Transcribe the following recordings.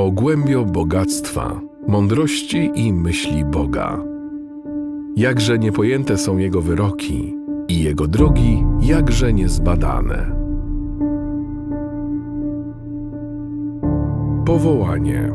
o głębio bogactwa, mądrości i myśli Boga. Jakże niepojęte są Jego wyroki i Jego drogi jakże niezbadane. Powołanie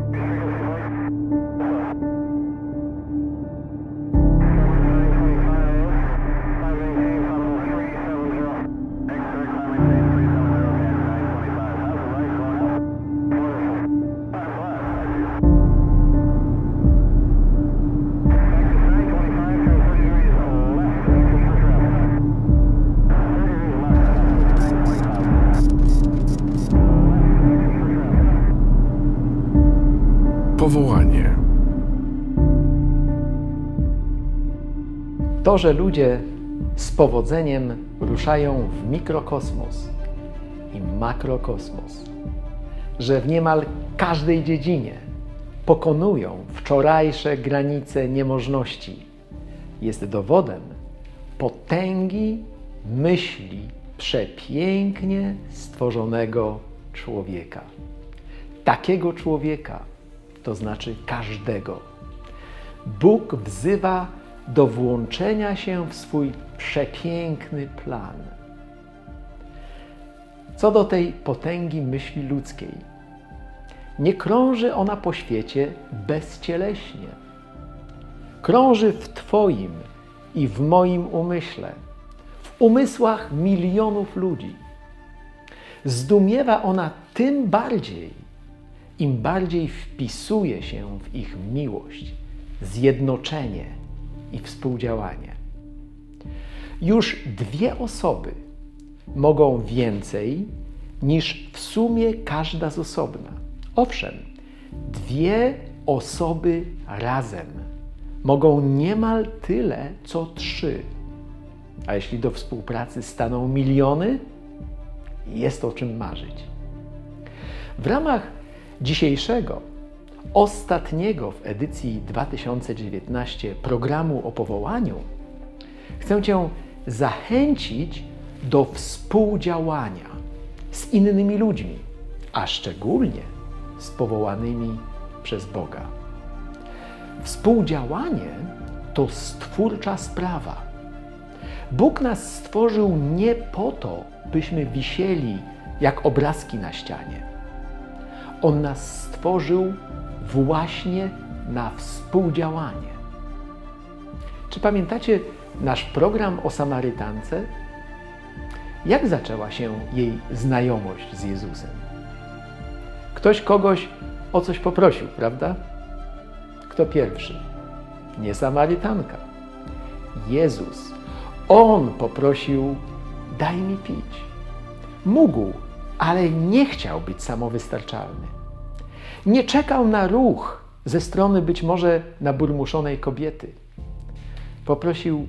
To, że ludzie z powodzeniem ruszają w mikrokosmos i makrokosmos, że w niemal każdej dziedzinie pokonują wczorajsze granice niemożności, jest dowodem potęgi myśli przepięknie stworzonego człowieka. Takiego człowieka, to znaczy każdego. Bóg wzywa do włączenia się w swój przepiękny plan. Co do tej potęgi myśli ludzkiej, nie krąży ona po świecie bezcieleśnie. Krąży w Twoim i w moim umyśle, w umysłach milionów ludzi. Zdumiewa ona tym bardziej, im bardziej wpisuje się w ich miłość, zjednoczenie i współdziałanie. Już dwie osoby mogą więcej niż w sumie każda z osobna. Owszem, dwie osoby razem mogą niemal tyle, co trzy. A jeśli do współpracy staną miliony, jest o czym marzyć. W ramach dzisiejszego, ostatniego w edycji 2019 programu o powołaniu, chcę Cię zachęcić do współdziałania z innymi ludźmi, a szczególnie z powołanymi przez Boga. Współdziałanie to stwórcza sprawa. Bóg nas stworzył nie po to, byśmy wisieli jak obrazki na ścianie. On nas stworzył właśnie na współdziałanie. Czy pamiętacie nasz program o Samarytance? Jak zaczęła się jej znajomość z Jezusem? Ktoś kogoś o coś poprosił, prawda? Kto pierwszy? Nie Samarytanka. Jezus. On poprosił: Daj mi pić. Mógł, ale nie chciał być samowystarczalny. Nie czekał na ruch ze strony być może naburmuszonej kobiety. Poprosił: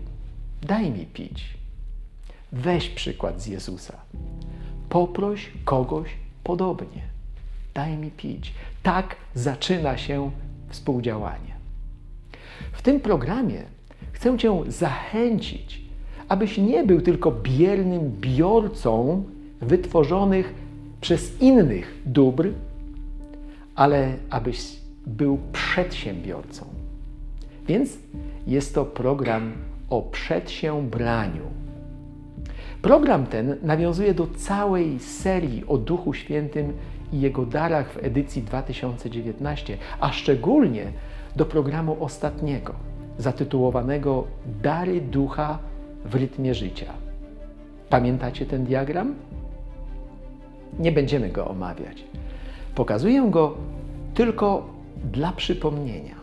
Daj mi pić. Weź przykład z Jezusa. Poproś kogoś podobnie. Daj mi pić. Tak zaczyna się współdziałanie. W tym programie chcę Cię zachęcić, abyś nie był tylko biernym biorcą wytworzonych przez innych dóbr, ale abyś był przedsiębiorcą. Więc jest to program o przedsiębraniu. Program ten nawiązuje do całej serii o Duchu Świętym i jego darach w edycji 2019, a szczególnie do programu ostatniego, zatytułowanego Dary Ducha w rytmie życia. Pamiętacie ten diagram? Nie będziemy go omawiać. Pokazuję go tylko dla przypomnienia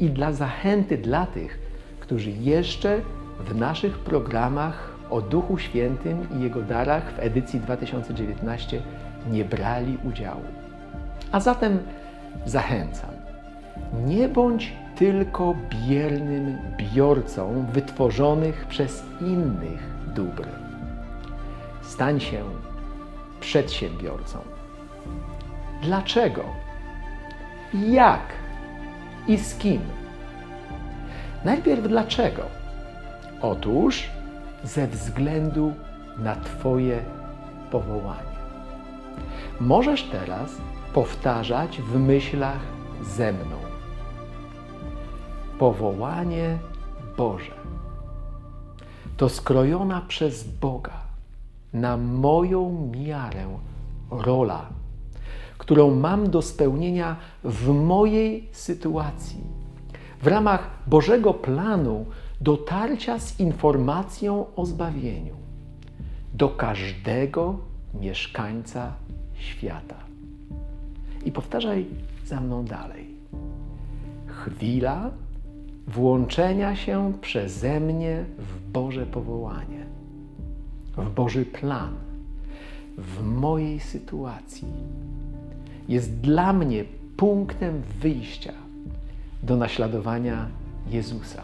i dla zachęty dla tych, którzy jeszcze w naszych programach o Duchu Świętym i Jego darach w edycji 2019 nie brali udziału. A zatem zachęcam. Nie bądź tylko biernym biorcą wytworzonych przez innych dóbr. Stań się przedsiębiorcą. Dlaczego? Jak i z kim? Najpierw dlaczego? Otóż ze względu na Twoje powołanie. Możesz teraz powtarzać w myślach ze mną. Powołanie Boże to skrojona przez Boga na moją miarę rola, którą mam do spełnienia w mojej sytuacji, w ramach Bożego planu dotarcia z informacją o zbawieniu do każdego mieszkańca świata. I powtarzaj za mną dalej. Chwila włączenia się przeze mnie w Boże powołanie, w Boży plan, w mojej sytuacji jest dla mnie punktem wyjścia do naśladowania Jezusa.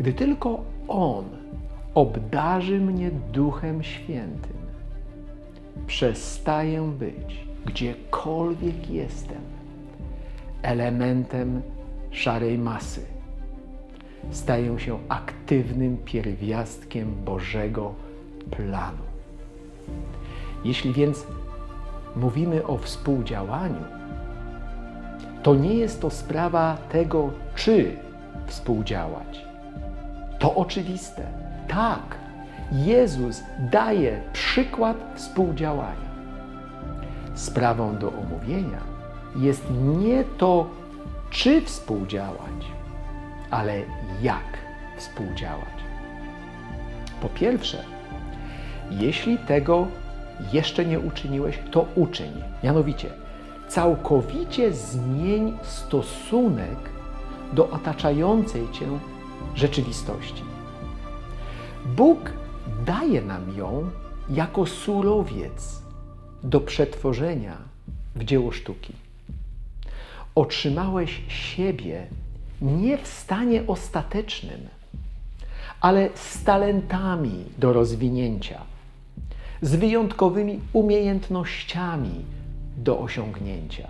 Gdy tylko On obdarzy mnie Duchem Świętym, przestaję być, gdziekolwiek jestem, elementem szarej masy. Staję się aktywnym pierwiastkiem Bożego planu. Jeśli więc mówimy o współdziałaniu, to nie jest to sprawa tego, czy współdziałać. To oczywiste. Tak, Jezus daje przykład współdziałania. Sprawą do omówienia jest nie to, czy współdziałać, ale jak współdziałać. Po pierwsze, jeśli tego jeszcze nie uczyniłeś, to uczyń. Mianowicie, całkowicie zmień stosunek do otaczającej cię rzeczywistości. Bóg daje nam ją jako surowiec do przetworzenia w dzieło sztuki. Otrzymałeś siebie nie w stanie ostatecznym, ale z talentami do rozwinięcia, z wyjątkowymi umiejętnościami do osiągnięcia.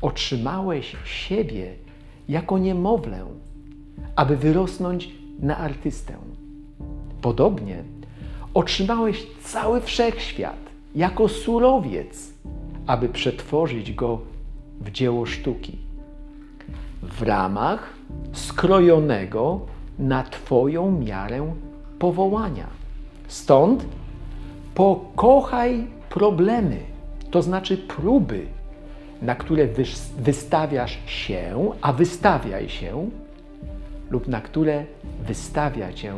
Otrzymałeś siebie jako niemowlę, aby wyrosnąć na artystę. Podobnie otrzymałeś cały wszechświat jako surowiec, aby przetworzyć go w dzieło sztuki. W ramach skrojonego na Twoją miarę powołania. Stąd pokochaj problemy, to znaczy próby, na które wys- wystawiasz się, a wystawiaj się, lub na które wystawia cię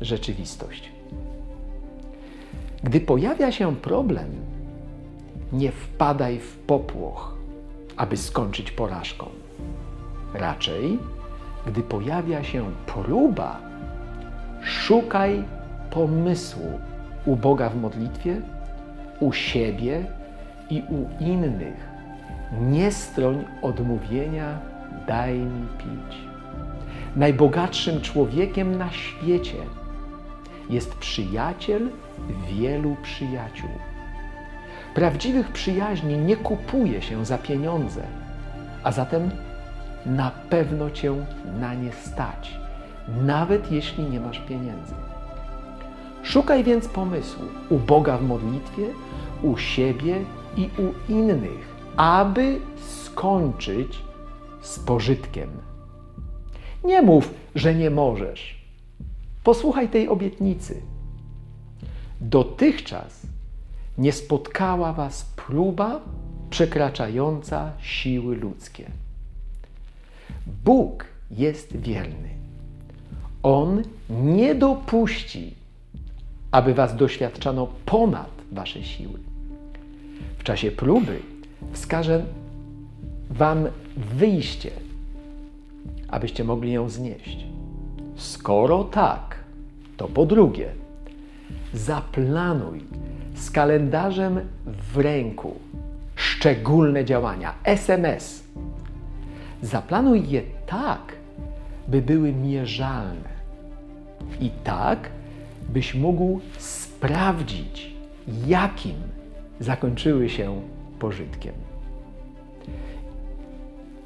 rzeczywistość. Gdy pojawia się problem, nie wpadaj w popłoch, aby skończyć porażką. Raczej, gdy pojawia się próba, szukaj pomysłu u Boga w modlitwie, u siebie i u innych. Nie stroń od mówienia, daj mi pić. Najbogatszym człowiekiem na świecie jest przyjaciel wielu przyjaciół. Prawdziwych przyjaźni nie kupuje się za pieniądze, a zatem na pewno cię na nie stać, nawet jeśli nie masz pieniędzy. Szukaj więc pomysłu u Boga w modlitwie, u siebie i u innych, aby skończyć z pożytkiem. Nie mów, że nie możesz. Posłuchaj tej obietnicy. Dotychczas nie spotkała was próba przekraczająca siły ludzkie. Bóg jest wierny. On nie dopuści, aby was doświadczano ponad wasze siły. W czasie próby wskaże wam wyjście, abyście mogli ją znieść. Skoro tak, to po drugie, zaplanuj z kalendarzem w ręku szczególne działania, SMS. Zaplanuj je tak, by były mierzalne i tak, byś mógł sprawdzić, jakim zakończyły się pożytkiem.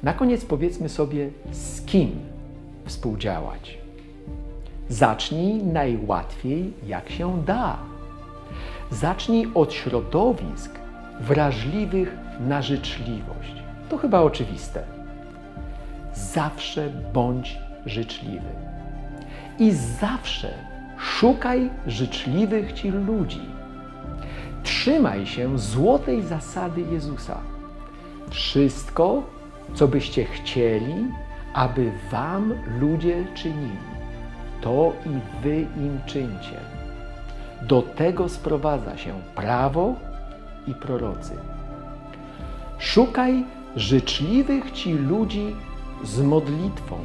Na koniec powiedzmy sobie, z kim współdziałać. Zacznij najłatwiej, jak się da. Zacznij od środowisk, wrażliwych na życzliwość. To chyba oczywiste. Zawsze bądź życzliwy. I zawsze szukaj życzliwych ci ludzi. Trzymaj się złotej zasady Jezusa. Wszystko, co byście chcieli, aby wam ludzie czynili, to i wy im czyńcie. Do tego sprowadza się prawo i prorocy. Szukaj życzliwych ci ludzi z modlitwą.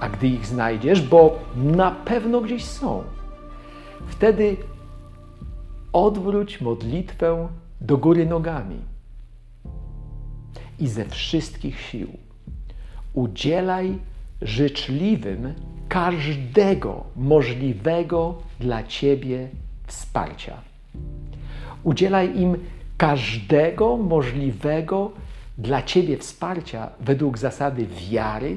A gdy ich znajdziesz, bo na pewno gdzieś są, wtedy odwróć modlitwę do góry nogami i ze wszystkich sił udzielaj życzliwym każdego możliwego dla Ciebie wsparcia. Udzielaj im każdego możliwego dla Ciebie wsparcia według zasady wiary,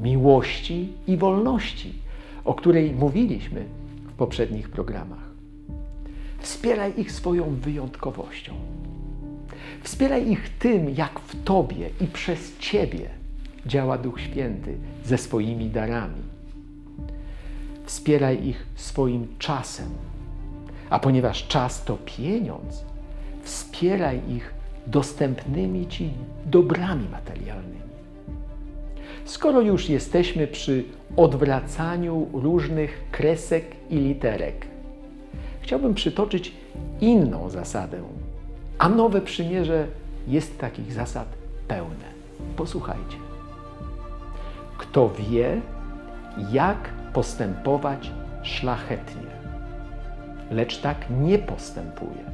miłości i wolności, o której mówiliśmy w poprzednich programach. Wspieraj ich swoją wyjątkowością. Wspieraj ich tym, jak w Tobie i przez Ciebie działa Duch Święty ze swoimi darami. Wspieraj ich swoim czasem, a ponieważ czas to pieniądz, wspieraj ich dostępnymi Ci dobrami materialnymi. Skoro już jesteśmy przy odwracaniu różnych kresek i literek, chciałbym przytoczyć inną zasadę, a nowe przymierze jest takich zasad pełne. Posłuchajcie. Kto wie, jak postępować szlachetnie, lecz tak nie postępuje,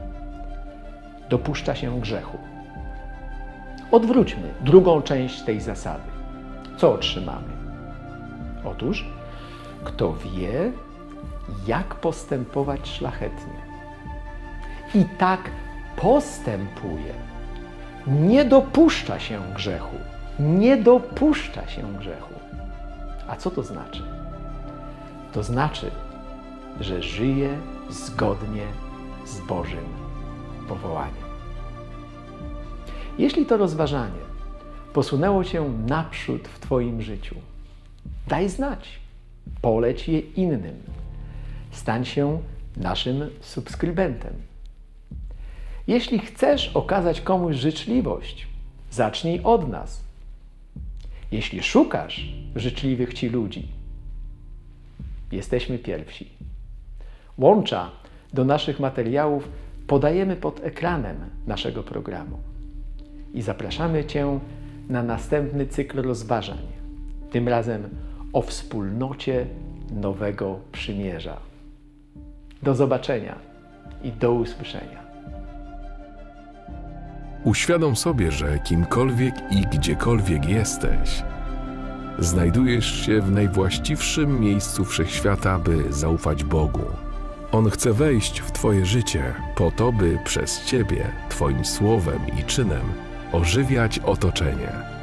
dopuszcza się grzechu. Odwróćmy drugą część tej zasady. Co otrzymamy? Otóż, kto wie, jak postępować szlachetnie i tak postępuje, nie dopuszcza się grzechu. Nie dopuszcza się grzechu. A co to znaczy? To znaczy, że żyje zgodnie z Bożym powołaniem. Jeśli to rozważanie posunęło się naprzód w Twoim życiu, daj znać, poleć je innym. Stań się naszym subskrybentem. Jeśli chcesz okazać komuś życzliwość, zacznij od nas. Jeśli szukasz życzliwych ci ludzi, jesteśmy pierwsi. Łącza do naszych materiałów podajemy pod ekranem naszego programu i zapraszamy Cię na następny cykl rozważań, tym razem o wspólnocie nowego przymierza. Do zobaczenia i do usłyszenia. Uświadom sobie, że kimkolwiek i gdziekolwiek jesteś, znajdujesz się w najwłaściwszym miejscu wszechświata, by zaufać Bogu. On chce wejść w Twoje życie po to, by przez Ciebie, Twoim słowem i czynem ożywiać otoczenie.